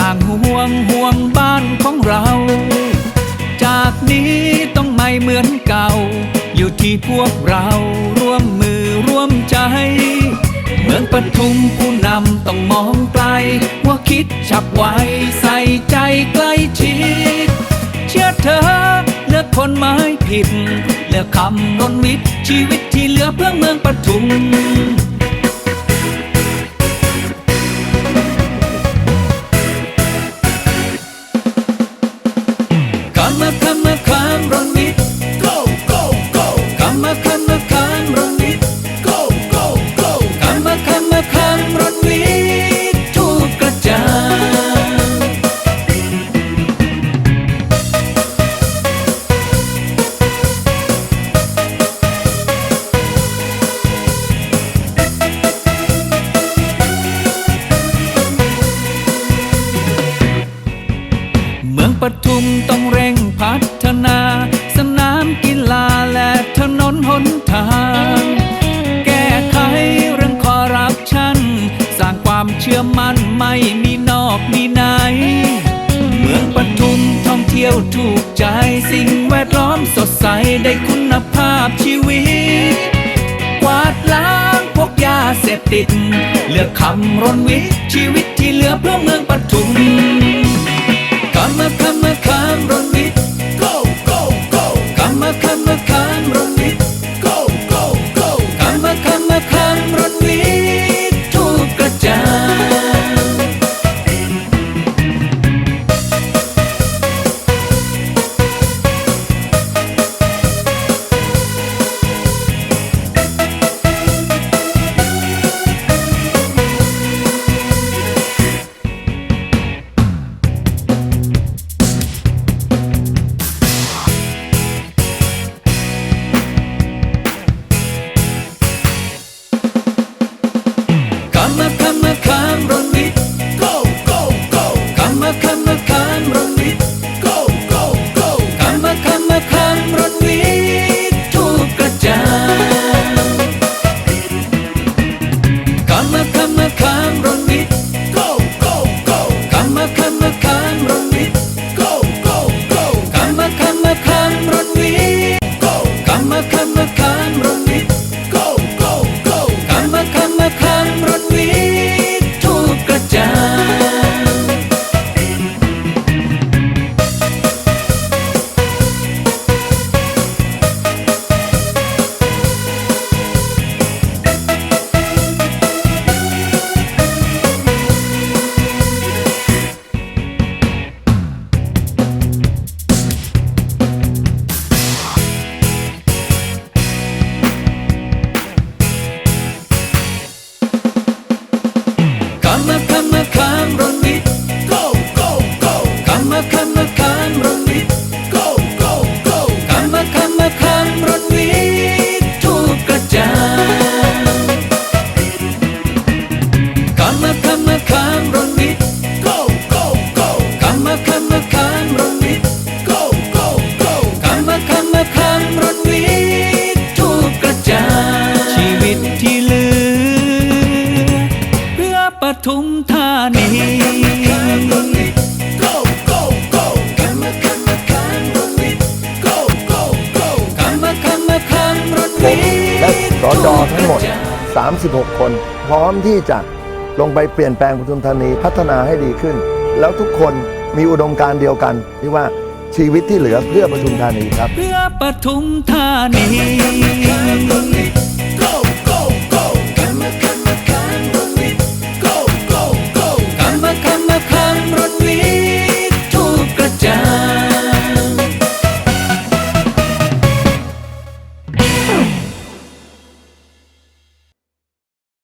ต่างห่วงห่วงบ้านของเรา จากนี้ต้องไม่เหมือนเก่า อยู่ที่พวกเราร่วมมือร่วมใจ เมืองปทุมผู้นำต้องมองไกลว่าคิดฉับไวใส่ใจใกล้ชิด เชื่อเธอเลือกคนไม่ผิด เลือกคำรนวิทย์ชีวิตที่เหลือเพื่อเมืองปทุม ปทุมต้องเร่งพัฒนา สนามกีฬาและถนนหนทาง แก้ไขเรื่องคอรัปชัน สร้างความเชื่อมั่นไม่มีนอกมีใน เมืองปทุมท่องเที่ยวถูกใจ สิ่งแวดล้อมสดใสได้คุณภาพชีวิต กวาดล้างพวกยาเสพติด เลือกคำรนวิทย์ชีวิตที่เหลือเพื่อเมืองปทุม กำมาคำมาคำรนวิทย์ go go go กำมา จทั้งหมด 36 คน พร้อมที่จะลงไปเปลี่ยนแปลงปทุมธานีพัฒนาให้ดีขึ้น แล้วทุกคนมีอุดมการเดียวกัน ที่ว่าชีวิตที่เหลือเพื่อปทุมธานีครับ เพื่อปทุมธานี